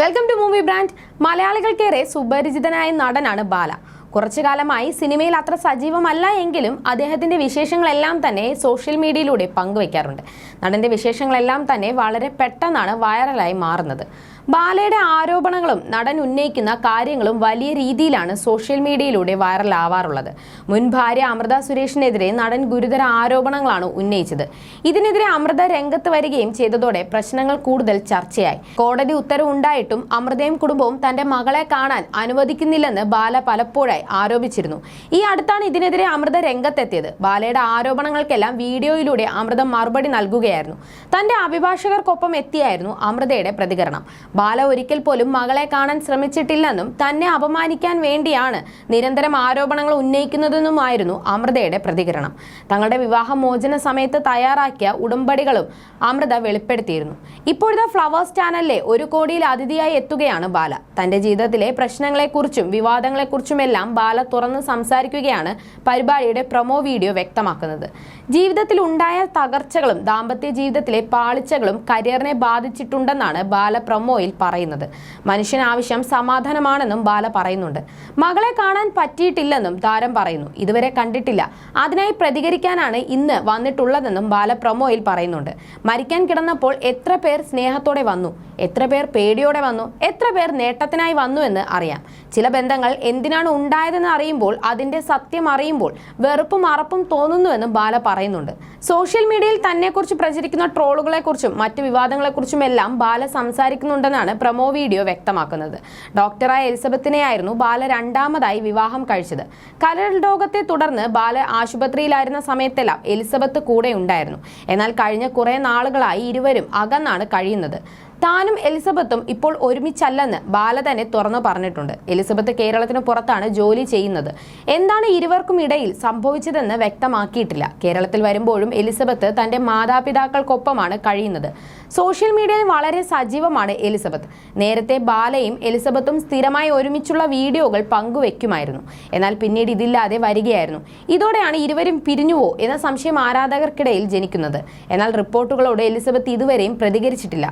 Welcome to movie brand മലയാളികൾക്കേറെ സുപരിചിതനായ നടനാണ് ബാല. കുറച്ചു കാലമായി സിനിമയിൽ അത്ര സജീവമല്ല എങ്കിലും അദ്ദേഹത്തിന്റെ വിശേഷങ്ങളെല്ലാം തന്നെ സോഷ്യൽ മീഡിയയിലൂടെ പങ്കുവയ്ക്കാറുണ്ട് നടന്റെ വിശേഷങ്ങളെല്ലാം തന്നെ വളരെ പെട്ടെന്നാണ് വൈറലായി മാറുന്നത്. ബാലയുടെ ആരോപണങ്ങളും നടൻ ഉന്നയിക്കുന്ന കാര്യങ്ങളും വലിയ രീതിയിലാണ് സോഷ്യൽ മീഡിയയിലൂടെ വൈറലാവാറുള്ളത്. മുൻ ഭാര്യ അമൃത സുരേഷിനെതിരെ നടൻ ഗുരുതര ആരോപണങ്ങളാണ് ഉന്നയിച്ചത്. ഇതിനെതിരെ അമൃത രംഗത്ത് വരികയും ചെയ്തതോടെ പ്രശ്നങ്ങൾ കൂടുതൽ ചർച്ചയായി. കോടതി ഉത്തരവുണ്ടായിട്ടും അമൃതയും കുടുംബവും തന്റെ മകളെ കാണാൻ അനുവദിക്കുന്നില്ലെന്ന് ബാല പലപ്പോഴായി ആരോപിച്ചിരുന്നു. ഈ അടുത്താണ് ഇതിനെതിരെ അമൃത രംഗത്തെത്തിയത്. ബാലയുടെ ആരോപണങ്ങൾക്കെല്ലാം വീഡിയോയിലൂടെ അമൃത മറുപടി നൽകുകയായിരുന്നു. തന്റെ അഭിഭാഷകർക്കൊപ്പം എത്തിയായിരുന്നു അമൃതയുടെ പ്രതികരണം. ബാല ഒരിക്കൽ പോലും മകളെ കാണാൻ ശ്രമിച്ചിട്ടില്ലെന്നും തന്നെ അപമാനിക്കാൻ വേണ്ടിയാണ് നിരന്തരം ആരോപണങ്ങൾ ഉന്നയിക്കുന്നതെന്നുമായിരുന്നു അമൃതയുടെ പ്രതികരണം. തങ്ങളുടെ വിവാഹമോചന സമയത്ത് തയ്യാറാക്കിയ ഉടമ്പടികളും അമൃത വെളിപ്പെടുത്തിയിരുന്നു. ഇപ്പോഴത്തെ ഫ്ലവേഴ്സ് ചാനലിലെ ഒരു കോടിയിൽ അതിഥിയായി എത്തുകയാണ് ബാല. തന്റെ ജീവിതത്തിലെ പ്രശ്നങ്ങളെക്കുറിച്ചും വിവാദങ്ങളെക്കുറിച്ചുമെല്ലാം ബാല തുറന്ന് സംസാരിക്കുകയാണ് പരിപാടിയുടെ പ്രൊമോ വീഡിയോ വ്യക്തമാക്കുന്നത്. ജീവിതത്തിൽ ഉണ്ടായ തകർച്ചകളും ദാമ്പത്യ ജീവിതത്തിലെ പാളിച്ചകളും കരിയറിനെ ബാധിച്ചിട്ടുണ്ടെന്നാണ് ബാല പ്രൊമോയിൽ പറയുന്നത്. മനുഷ്യൻ ആവശ്യം സമാധാനമാണെന്നും ബാല പറയുന്നുണ്ട്. മകളെ കാണാൻ പറ്റിയിട്ടില്ലെന്നും താരം പറയുന്നു. ഇതുവരെ കണ്ടിട്ടില്ല. അതിനായി പ്രതികരിക്കാനാണ് ഇന്ന് വന്നിട്ടുള്ളതെന്നും ബാല പ്രൊമോയിൽ പറയുന്നുണ്ട്. മരിക്കാൻ കിടന്നപ്പോൾ എത്ര പേർ സ്നേഹത്തോടെ വന്നു? എത്ര പേർ പേടിയോടെ വന്നു? എത്ര പേർ നേട്ടത്തിനായി വന്നു എന്ന് അറിയാം. ചില ബന്ധങ്ങൾ എന്തിനാണ് ഉണ്ടായതെന്ന് അറിയുമ്പോൾ അതിന്റെ സത്യം അറിയുമ്പോൾ വെറുപ്പും അറപ്പും തോന്നുന്നുവെന്നും ബാല പറയുന്നുണ്ട്. സോഷ്യൽ മീഡിയയിൽ തന്നെക്കുറിച്ച് പ്രചരിക്കുന്ന ട്രോളുകളെക്കുറിച്ചും മറ്റ് വിവാദങ്ങളെക്കുറിച്ചും എല്ലാം ബാല സംസാരിക്കുന്നുണ്ടെന്നാണ് പ്രമോ വീഡിയോ വ്യക്തമാക്കുന്നത്. ഡോക്ടറായ എലിസബത്തിനെയായിരുന്നു ബാല രണ്ടാമതായി വിവാഹം കഴിച്ചത്. കരൾ രോഗത്തെ തുടർന്ന് ബാല ആശുപത്രിയിലായിരുന്ന സമയത്തെല്ലാം എലിസബത്ത് കൂടെ ഉണ്ടായിരുന്നു എന്നാൽ കഴിഞ്ഞ കുറേ നാളുകളായി ഇരുവരും അകന്നാണ് കഴിയുന്നത്. താനും എലിസബത്തും ഇപ്പോൾ ഒരുമിച്ചല്ലെന്ന് ബാല തന്നെ തുറന്നു പറഞ്ഞിട്ടുണ്ട്. എലിസബത്ത് കേരളത്തിന് പുറത്താണ് ജോലി ചെയ്യുന്നത്. എന്താണ് ഇരുവർക്കും ഇടയിൽ സംഭവിച്ചതെന്ന് വ്യക്തമാക്കിയിട്ടില്ല. കേരളത്തിൽ വരുമ്പോഴും എലിസബത്ത് തന്റെ മാതാപിതാക്കൾക്കൊപ്പമാണ് കഴിയുന്നത്. സോഷ്യൽ മീഡിയയിൽ വളരെ സജീവമാണ് എലിസബത്ത്. നേരത്തെ ബാലയും എലിസബത്തും സ്ഥിരമായി ഒരുമിച്ചുള്ള വീഡിയോകൾ പങ്കുവെക്കുമായിരുന്നു. എന്നാൽ പിന്നീട് ഇതില്ലാതെ വരികയായിരുന്നു. ഇതോടെയാണ് ഇരുവരും പിരിഞ്ഞുവോ എന്ന സംശയം ആരാധകർക്കിടയിൽ ജനിക്കുന്നത്. എന്നാൽ റിപ്പോർട്ടുകളോട് എലിസബത്ത് ഇതുവരെയും പ്രതികരിച്ചിട്ടില്ല.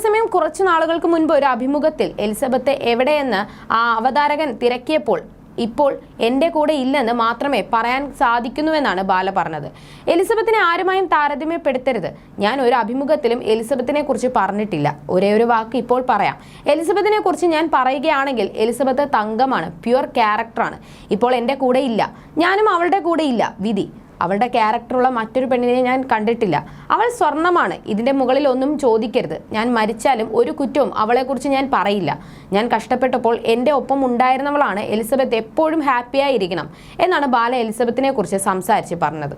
അതേസമയം കുറച്ചു നാളുകൾക്ക് മുൻപ് ഒരു അഭിമുഖത്തിൽ എലിസബത്ത് എവിടെയെന്ന് ആ അവതാരകൻ തിരക്കിയപ്പോൾ ഇപ്പോൾ എന്റെ കൂടെ ഇല്ലെന്ന് മാത്രമേ പറയാൻ സാധിക്കുന്നുവെന്നാണ് ബാല പറഞ്ഞത്. എലിസബത്തിനെ ആരുമായും താരതമ്യപ്പെടുത്തരുത്. ഞാൻ ഒരു അഭിമുഖത്തിലും എലിസബത്തിനെ കുറിച്ച് പറഞ്ഞിട്ടില്ല. ഒരേ ഒരു വാക്ക് ഇപ്പോൾ പറയാം. എലിസബത്തിനെ കുറിച്ച് ഞാൻ പറയുകയാണെങ്കിൽ എലിസബത്ത് തങ്കമാണ് പ്യുവർ ക്യാരക്ടറാണ്. ഇപ്പോൾ എന്റെ കൂടെ ഇല്ല. ഞാനും അവളുടെ കൂടെ ഇല്ല. വിധി അവളുടെ ക്യാരക്ടറുള്ള മറ്റൊരു പെണ്ണിനെ ഞാൻ കണ്ടിട്ടില്ല. അവൾ സ്വർണമാണ് ഇതിന്റെ മുകളിൽ ഒന്നും ചോദിക്കരുത്. ഞാൻ മരിച്ചാലും ഒരു കുറ്റവും അവളെക്കുറിച്ച് ഞാൻ പറയില്ല. ഞാൻ കഷ്ടപ്പെട്ടപ്പോൾ എന്റെ ഒപ്പം ഉണ്ടായിരുന്നവളാണ് എലിസബത്ത് എപ്പോഴും ഹാപ്പിയായിരിക്കണം എന്നാണ് ബാല എലിസബത്തിനെ കുറിച്ച് സംസാരിച്ച് പറഞ്ഞത്.